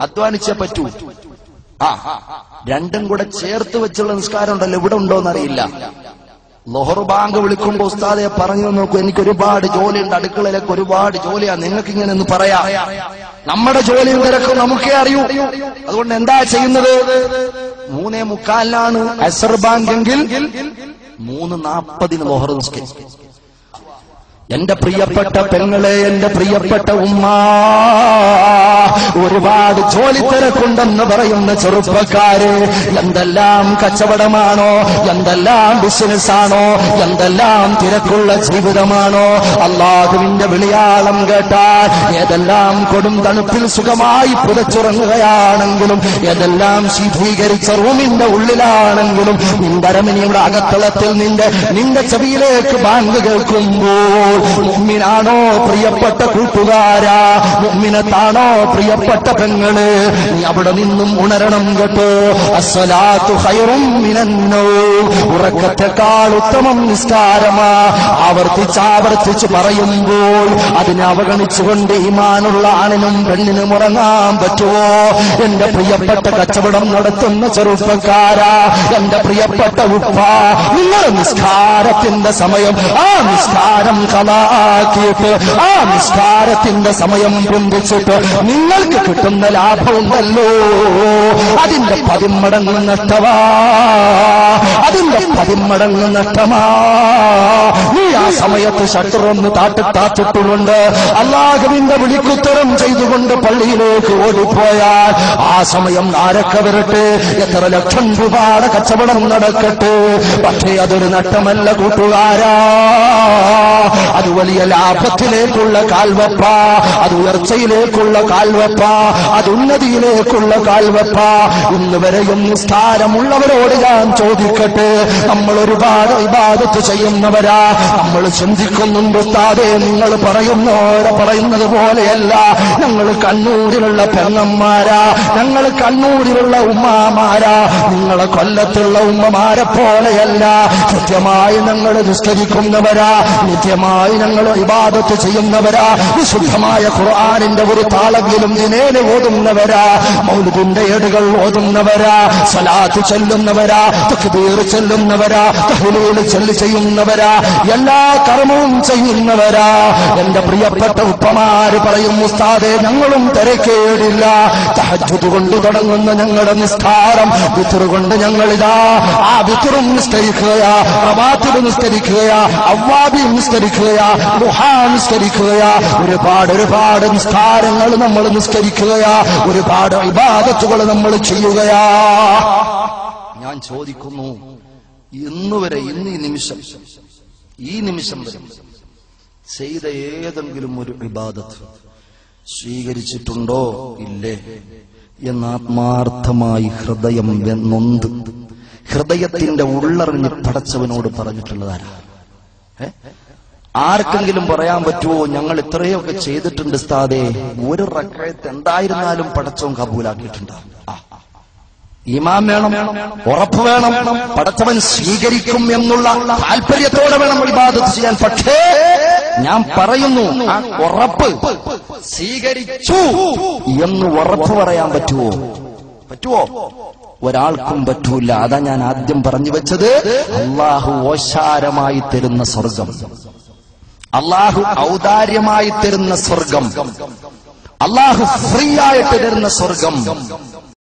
അധ്വാനിച്ചേ പറ്റൂ. ആ രണ്ടും കൂടെ ചേർത്ത് വെച്ചുള്ള നിസ്കാരം ഉണ്ടല്ലോ ഇവിടെ ഉണ്ടോന്നറിയില്ല ലൊഹർ ബാങ്ക് വിളിക്കുമ്പോ ഉസ്താദെ പറഞ്ഞു നോക്കൂ എനിക്ക് ഒരുപാട് ജോലിയുണ്ട്. അടുക്കളയിലൊക്കെ ഒരുപാട് ജോലിയാ. നിങ്ങൾക്ക് ഇങ്ങനെ ഒന്ന് പറയാ. നമ്മുടെ ജോലി തിരക്കും നമുക്കേ അറിയൂ. അതുകൊണ്ട് എന്താ ചെയ്യുന്നത്? മൂന്നേ മുക്കാലിനാണ് അസർ ബാങ്ക് എങ്കിൽ മൂന്ന് നാപ്പതിന് ലൊഹർ നിസ്കരിക്കും. എന്റെ പ്രിയപ്പെട്ട പെങ്ങളെ എന്റെ പ്രിയപ്പെട്ട ഉമ്മ ഒരുപാട് ജോലി തിരക്കുണ്ടെന്ന് പറയുന്ന ചെറുപ്പക്കാര് എന്തെല്ലാം കച്ചവടമാണോ എന്തെല്ലാം ബിസിനസ് ആണോ എന്തെല്ലാം തിരക്കുള്ള ജീവിതമാണോ അള്ളാഹുവിന്റെ വിളിയാളം കേട്ടാൽ ഏതെല്ലാം കൊടും തണുപ്പിൽ സുഖമായി പുതച്ചുറങ്ങുകയാണെങ്കിലും ഏതെല്ലാം ശീതീകരിച്ച റൂമിന്റെ ഉള്ളിലാണെങ്കിലും നിന്റെ അരമനിയുടെ അകത്തളത്തിൽ നിന്റെ നിന്റെ ചെവിയിലേക്ക് ബാങ്ക് കേൾക്കുമ്പോൾ മുമ്മിനാണോ പ്രിയപ്പെട്ട കൂട്ടുകാരാ? മുഗ്മിനത്താണോ പ്രിയപ്പെട്ട പെങ്ങൾ? നീ അവിടെ നിന്നും ഉണരണം കേട്ടോ. അസ്വലാത്തു ഹൈറും മിനന്നോ ഉറക്കത്തെക്കാൾ ഉത്തമം നിസ്കാരമാ. ആവർത്തിച്ചാവർത്തിച്ച് പറയുമ്പോൾ അതിനെ അവഗണിച്ചുകൊണ്ട് ഈമാനുള്ള ആണിനും പെണ്ണിനും ഉറങ്ങാൻ പറ്റുമോ? എന്റെ പ്രിയപ്പെട്ട കച്ചവടം നടത്തുന്ന ചെറുപ്പക്കാരാ. എന്റെ പ്രിയപ്പെട്ട ഉപ്പ നിങ്ങളുടെ നിസ്കാരത്തിന്റെ സമയം. ആ നിസ്കാരം കളാക്കിയിട്ട് ആ നിസ്കാരത്തിന്റെ സമയം പൊന്തിച്ചിട്ട് നിങ്ങൾക്ക് കിട്ടുന്ന ലാഭമുണ്ടല്ലോ. അതിന്റെ പതിമടങ്ങ് നഷ്ടമാ. അതിന്റെ പതിമടങ്ങ് നഷ്ടമാ. നീ ആ സമയത്ത് ഷട്ടറൊന്ന് താട്ടിത്താച്ചിട്ടുകൊണ്ട് അള്ളാഹുവിന്റെ വിളിക്കുത്തരം ചെയ്തുകൊണ്ട് പള്ളിയിലേക്ക് ഓടിപ്പോയാൽ ആ സമയം ആരൊക്കെ വരട്ടെ? എത്ര ലക്ഷം രൂപയുടെ കച്ചവടം നടക്കട്ടെ? പക്ഷേ അതൊരു നട്ടമല്ല കൂട്ടുകാരാ. അത് വലിയ ലാഭത്തിലേക്കുള്ള കാൽവപ്പ അത് ഉയർച്ചയിലേക്കുള്ള കാൽവപ്പ അത് ഉന്നതിയിലേക്കുള്ള കാൽവപ്പ. ഇന്ന് വരെയും നിസ്താരമുള്ളവരോട് ഞാൻ ചോദിക്കട്ടെ നമ്മൾ ഒരുപാട് വിവാദത്ത് ചെയ്യുന്നവരാ. നമ്മൾ ചിന്തിക്കുന്നുണ്ട് ഉസ്താദെ നിങ്ങൾ പറയുന്നവരെ പറയുന്നത് പോലെയല്ല. ഞങ്ങൾ കണ്ണൂരിലുള്ള പെണ്ണന്മാരാ ഞങ്ങൾ കണ്ണൂരിലുള്ള ഉമ്മാമാരാ. നിങ്ങളെ കൊല്ലത്തുള്ള ഉമ്മമാരെ പോലെയല്ല. കൃത്യമായി ഞങ്ങൾ നിസ്കരിക്കുന്നവരാ. നിത്യമായി ഞങ്ങൾ ഇബാദത്ത് ചെയ്യുന്നവരാ വിശുദ്ധമായ ഖുർആാനിന്റെ ഒരു താളെങ്കിലും ദിനേന ഓതുന്നവരാ മൗലുദിന്റെ ഏടുകൾ ഓതുന്നവരാ സലാത്ത് ചെല്ലുന്നവരാ തക്ബീർ ചെല്ലുന്നവരാ തഹ്ലീൽ ചെല്ല് ചെയ്യുന്നവരാ എല്ലാ കർമ്മവും ചെയ്യുന്നവരാ. എന്റെ പ്രിയപ്പെട്ട ഉപ്പമാര് പറയും ഉസ്താദെ ഞങ്ങളും തിരക്കേടില്ല. തഹജ്ജുദ് കൊണ്ട് തുടങ്ങുന്ന ഞങ്ങളുടെ നിസ്കാരം വിത്തുറ് കൊണ്ട് ഞങ്ങളിതാ. ആ വിത്തുറും നിസ്കരിക്കുക പ്രഭാത്തിൽ നിസ്കരിക്കുകയാ അവ്വാബി നിസ്കരിക്കുകയാ. ദുഹാ നിസ്കരിക്കുകയാ. ഒരുപാട് ഒരുപാട് നിസ്കാരങ്ങൾ നമ്മൾ നിസ്കരിക്കുകയാ. ഒരുപാട് വിവാദത്തുകൾ നമ്മൾ ചെയ്യുകയാ. ഞാൻ ചോദിക്കുന്നു ഇന്ന് വരെ ഇന്ന് ഈ നിമിഷം ഈ നിമിഷം വരെ ചെയ്ത ഏതെങ്കിലും ഒരു ഇബാദത്ത് സ്വീകരിച്ചിട്ടുണ്ടോ? ഇല്ലേ. എന്ന് ആത്മാർത്ഥമായി ഹൃദയം നൊന്ത് ഹൃദയത്തിന്റെ ഉള്ളറിഞ്ഞ് പടച്ചവനോട് പറഞ്ഞിട്ടുള്ളതാരാ? ആർക്കെങ്കിലും പറയാൻ പറ്റുമോ ഞങ്ങൾ ഇത്രയൊക്കെ ചെയ്തിട്ടുണ്ട് സ്ഥാതെ ഒരു റക്കയത്ത് എന്തായിരുന്നാലും പടച്ചവൻ കബൂലാക്കിയിട്ടുണ്ട്. ഈമാൻ വേണം ഉറപ്പ് വേണം പടച്ചവൻ സ്വീകരിക്കും എന്നുള്ള താല്പര്യത്തോടെ വേണം ഇബാദത്ത് ചെയ്യാൻ. പക്ഷേ ഞാൻ പറയുന്നു ഉറപ്പ് സ്വീകരിച്ചു എന്ന് ഉറപ്പ് പറയാൻ പറ്റുമോ പറ്റുമോ ഒരാൾക്കും പറ്റൂല. അതാ ഞാൻ ആദ്യം പറഞ്ഞു വെച്ചത്. അള്ളാഹു ഓശാരമായി തരുന്ന സ്വർഗം. അള്ളാഹു ഔദാര്യമായി തരുന്ന സ്വർഗം. അള്ളാഹു ഫ്രീ ആയിട്ട് തരുന്ന സ്വർഗം.